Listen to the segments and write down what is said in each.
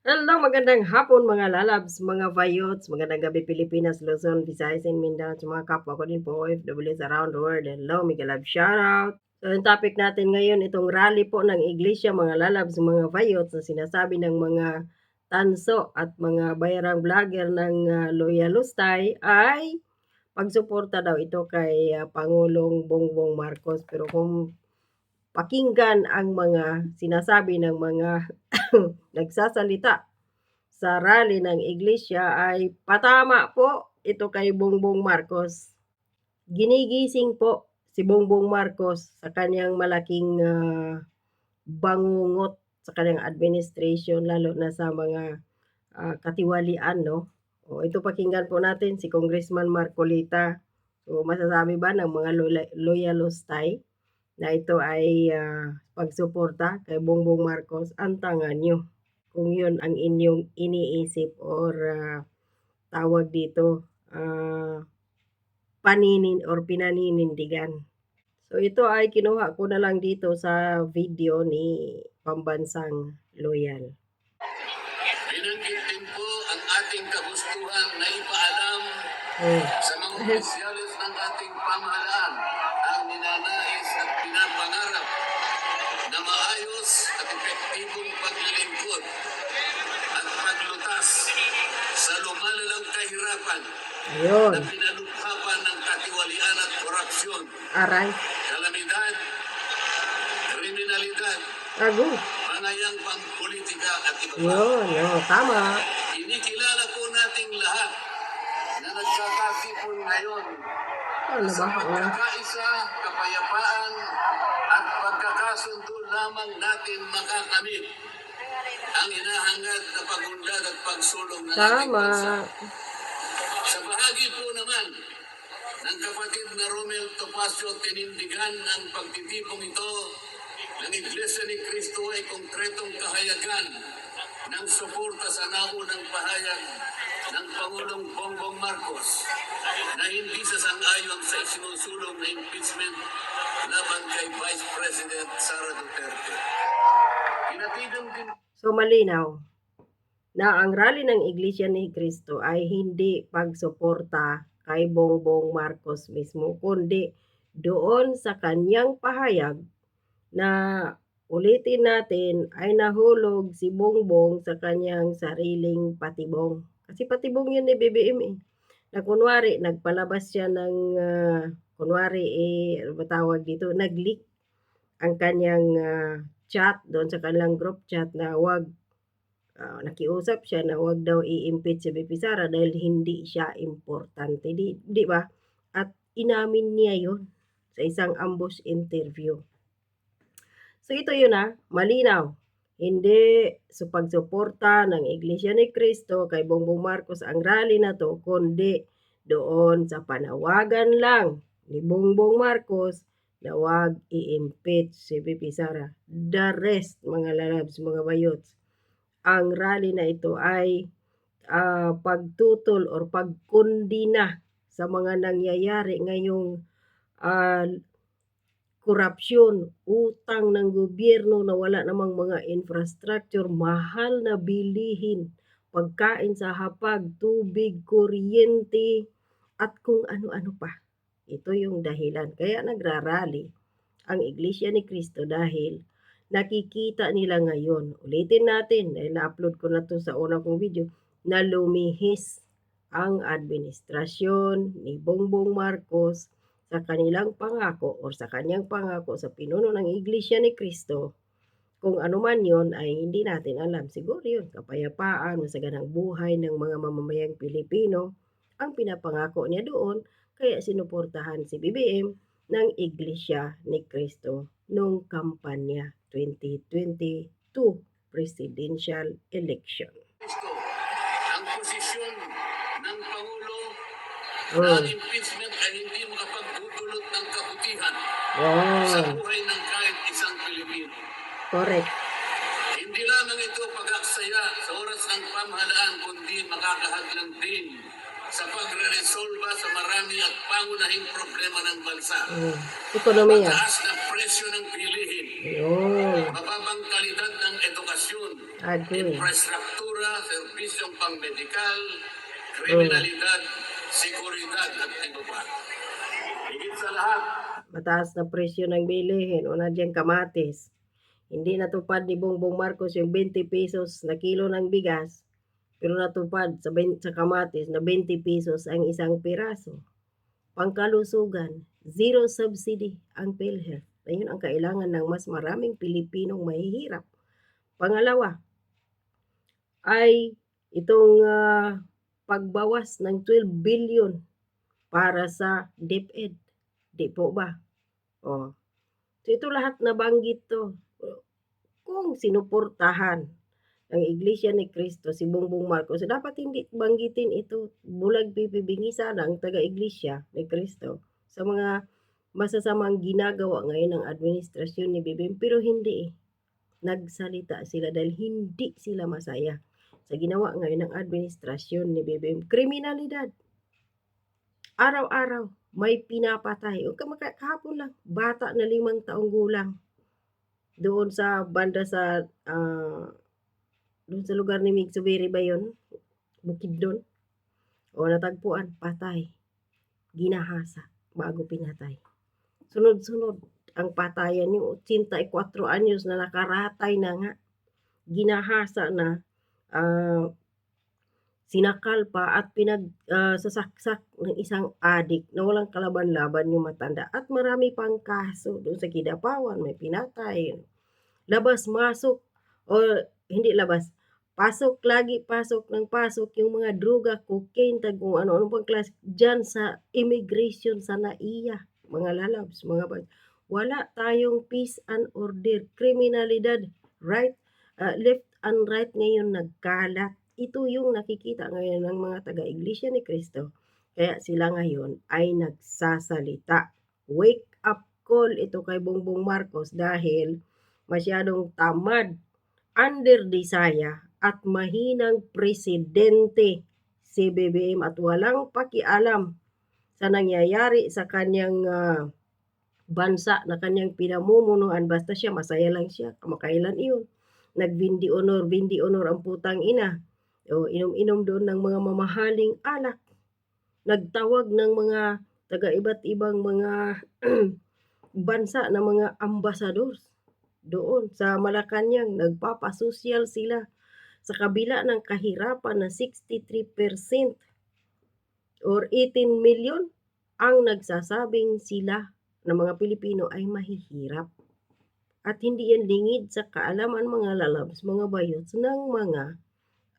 Hello, magandang hapon mga lalabs, mga vayots, magandang gabi Pilipinas, Luzon, Visayas, and Mindanao, sa mga kapwa ko din po OFWs around the world. Hello, mega love shoutout. So, yung topic natin ngayon, itong rally po ng iglesia, mga lalabs, mga vayots, na sinasabi ng mga tanso at mga bayarang vlogger ng uh, Loyalustay ay pagsuporta daw ito kay uh, Pangulong Bongbong Marcos. Pero kung pakinggan ang mga sinasabi ng mga nagsasalita sa rally ng iglesia ay patama po ito kay Bongbong Marcos. Ginigising po si Bongbong Marcos sa kanyang malaking uh, bangungot sa kanyang administration lalo na sa mga uh, katiwalian no. O ito pakinggan po natin si Congressman Marcolita. So masasabi ba ng mga loyalostay na ito ay uh, pagsuporta kay Bongbong Marcos, ang tangan nyo. Kung yun ang inyong iniisip or uh, tawag dito, uh, paninin or pinaninindigan. So ito ay kinuha ko na lang dito sa video ni Pambansang Loyal. Binanggit din po ang ating kagustuhan na ipaalam Hmm. sa mga Ayun. na pinalukhapan ng katiwalian at korupsyon, Aray. kalamidad, kriminalidad, Ago. pangayang pampolitika at iba pa. Yun, yun. Tama. Inikilala po nating lahat na nagkakatipon ngayon Ano sa ba? Oh. pagkakaisa, kapayapaan, at pagkakasundo lamang natin makakamit ang inahangad na pagunlad at pagsulong ng ating Tama. bansa. Sa bahagi po naman ng kapatid na Romel Topacio, tinindigan ang pagtitipong ito ng Iglesia ni Cristo ay konkretong kahayagan ng suporta sa naunang pahayag ng Pangulong Bongbong Marcos na hindi sasang-ayon sa isinusulong na impeachment laban kay Vice President Sara Duterte. Pinatigan din So malinaw na ang rally ng Iglesia ni Cristo ay hindi pagsuporta kay Bongbong Marcos mismo, kundi doon sa kanyang pahayag na ulitin natin ay nahulog si Bongbong sa kanyang sariling patibong. Kasi patibong yun ni BBM eh. Na kunwari, nagpalabas siya ng, uh, kunwari eh, ano ba tawag dito, nag-leak ang kanyang uh, chat doon sa kanilang group chat na wag uh, nakiusap siya na wag daw i-impeach si BP Sara dahil hindi siya importante. Di, di ba? At inamin niya yon sa isang ambush interview. So ito yun ha, malinaw. Hindi sa pagsuporta ng Iglesia ni Cristo kay Bongbong Marcos ang rally na to, kundi doon sa panawagan lang ni Bongbong Marcos na wag i-impeach si VP Sara. The rest, mga lalabs, mga bayots, ang rally na ito ay uh, pagtutol or pagkundina sa mga nangyayari ngayong uh, korupsyon, utang ng gobyerno na wala namang mga infrastructure, mahal na bilihin, pagkain sa hapag, tubig, kuryente, at kung ano-ano pa. Ito yung dahilan. Kaya nagrarally ang Iglesia ni Cristo dahil nakikita nila ngayon. Ulitin natin, dahil na-upload ko na to sa una kong video, na lumihis ang administrasyon ni Bongbong Marcos sa kanilang pangako or sa kanyang pangako sa pinuno ng Iglesia ni Cristo. Kung ano man yon ay hindi natin alam. Siguro yun, kapayapaan, masaganang buhay ng mga mamamayang Pilipino ang pinapangako niya doon kaya sinuportahan si BBM ng Iglesia ni Cristo noong kampanya 2022 presidential election. Ang posisyon ng Pangulo Oh. na ang impeachment ay hindi makapagdudulot ng kabutihan sa Oh, buhay ng kahit isang Pilipino. correct. Hindi lamang ito pag-aksaya sa oras ng pamahalaan, kundi makakahadlang din sa pagre-resolba sa marami at pangunahing problema ng bansa. Mm. Ekonomiya. Mataas na presyo ng bilihin, Yun. mababang kalidad ng edukasyon, Agree. infrastruktura serbisyong pangmedikal, kriminalidad, seguridad at iba pa. Higit sa lahat, Mataas na presyo ng bilihin o na diyang kamatis. Hindi natupad ni Bongbong Marcos yung 20 pesos na kilo ng bigas, pero natupad sa, ben- sa kamatis na 20 pesos ang isang piraso. Pangkalusugan, zero subsidy ang PhilHealth. Ayun ang kailangan ng mas maraming Pilipinong mahihirap. Pangalawa, ay itong ah, pagbawas ng 12 billion para sa DepEd. Di po ba? Oh. So ito lahat na banggit to. Kung sinuportahan ng Iglesia ni Cristo si Bongbong Marcos, dapat hindi banggitin ito bulag pipibingisa ng taga-Iglesia ni Cristo sa mga masasamang ginagawa ngayon ng administrasyon ni BBM. Pero hindi eh. Nagsalita sila dahil hindi sila masaya sa ginawa ngayon ng administrasyon ni BBM. Kriminalidad. Araw-araw may pinapatay. O kahapon lang, bata na limang taong gulang. Doon sa banda sa, ah, doon sa lugar ni Mig Subiri ba yun? Bukid doon. O natagpuan, patay. Ginahasa bago pinatay. Sunod-sunod ang patayan yung 84 anyos na nakaratay na nga. Ginahasa na ah, sinakal pa at pinag ah, sasaksak ng isang adik na walang kalaban-laban yung matanda at marami pang kaso doon sa Kidapawan may pinatay labas masok o hindi labas pasok lagi pasok ng pasok yung mga droga cocaine tag kung ano-ano pang klase dyan sa immigration sa NAIA mga lalabs mga bag wala tayong peace and order kriminalidad right ah, left and right ngayon nagkalat ito yung nakikita ngayon ng mga taga-iglesia ni Cristo. Kaya sila ngayon ay nagsasalita. Wake up call ito kay Bongbong Marcos dahil masyadong tamad, under desire at mahinang presidente si BBM at walang pakialam sa nangyayari sa kanyang ah, bansa na kanyang pinamumunuan basta siya masaya lang siya kamakailan iyon nagvindi honor vindi honor ang putang ina o inom-inom doon ng mga mamahaling alak. Nagtawag ng mga taga iba't ibang mga bansa na mga ambassadors doon sa Malacanang. Nagpapasosyal sila sa kabila ng kahirapan na 63% or 18 million ang nagsasabing sila na mga Pilipino ay mahihirap. At hindi yan lingid sa kaalaman mga lalabs, mga bayots ng mga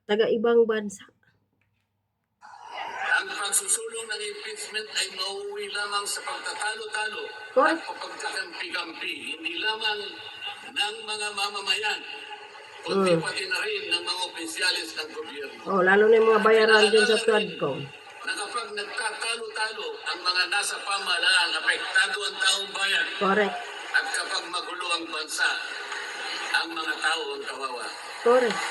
taga-ibang bansa. ang pagsusulong ng impeachment ay mauwi lamang sa pagtatalo-talo at Correct. pagkakampi-kampi, hindi lamang ng mga mamamayan, kundi Mm. pati na rin ng mga opisyalis ng gobyerno. Oh, lalo na yung mga bayaran dyan sa Tradcom. Na kapag nagtatalo-talo ang mga nasa pamahalaan, apektado ang taong bayan. Correct. At kapag magulo ang bansa, ang mga tao ang kawawa. Correct.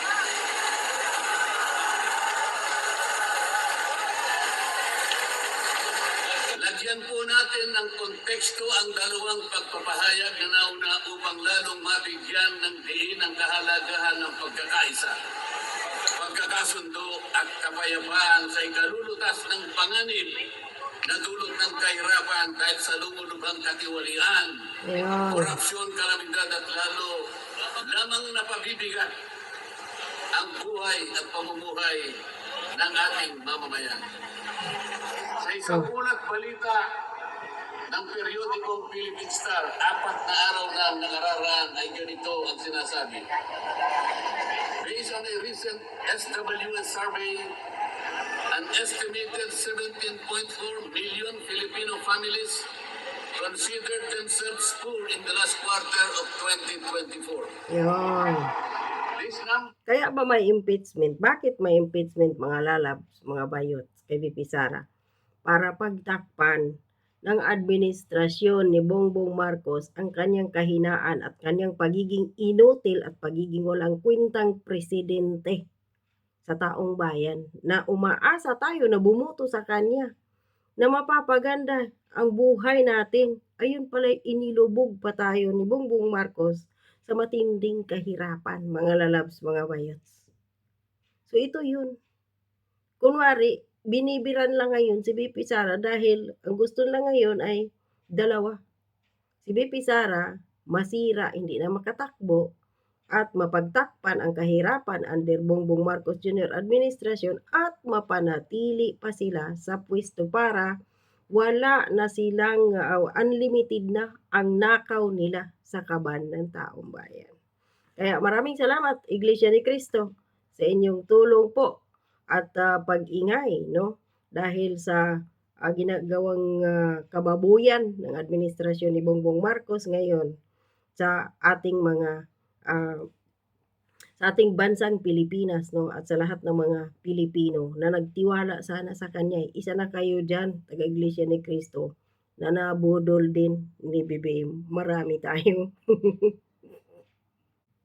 Lagyan po natin ng konteksto ang dalawang pagpapahayag na nauna upang lalong mabigyan ng diin ang kahalagahan ng pagkakaisa. Pagkakasundo at kapayapaan sa ikalulutas ng panganib na dulot ng kahirapan dahil sa lumulubhang katiwalian, Ayan. korupsyon, kalamidad at lalo lamang napabibigat ang buhay at pamumuhay ng ating mamamayan. Sa isang ulat balita ng periodikong Philippine Star, apat na araw na ang nakararaan ay ganito ang sinasabi. Based on a recent SWS survey, an estimated 17.4 million Filipino families considered themselves poor in the last quarter of 2024. Ayan. This number Kaya ba may impeachment? Bakit may impeachment mga lalabs, mga bayots kay VP Sara? Para pagtakpan ng administrasyon ni Bongbong Marcos ang kanyang kahinaan at kanyang pagiging inutil at pagiging walang kwintang presidente sa taong bayan na umaasa tayo na bumuto sa kanya na mapapaganda ang buhay natin. Ayun pala inilubog pa tayo ni Bongbong Marcos sa matinding kahirapan, mga lalabs, mga bayots. So, ito yun. Kunwari, binibiran lang ngayon si VP Sara dahil ang gusto lang ngayon ay dalawa. Si VP Sara masira, hindi na makatakbo at mapagtakpan ang kahirapan under Bongbong Marcos Jr. administrasyon at mapanatili pa sila sa pwesto para wala na silang uh, unlimited na ang nakaw nila sa kaban ng taong bayan. Kaya maraming salamat Iglesia ni Cristo sa inyong tulong po at uh, pag-ingay no? Dahil sa uh, ginagawang uh, kababuyan ng administrasyon ni Bongbong Marcos ngayon sa ating mga uh, sa ating bansang Pilipinas no? At sa lahat ng mga Pilipino na nagtiwala sana sa kanya. Isa na kayo diyan taga Iglesia ni Cristo na nabudol din ni BBM marami tayo.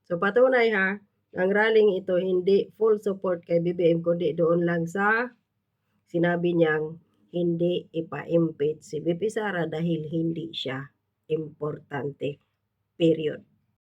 So patunay ha ang rallying ito hindi full support kay BBM kundi doon lang sa sinabi niyang hindi ipa-impeach si BP Sara dahil hindi siya importante period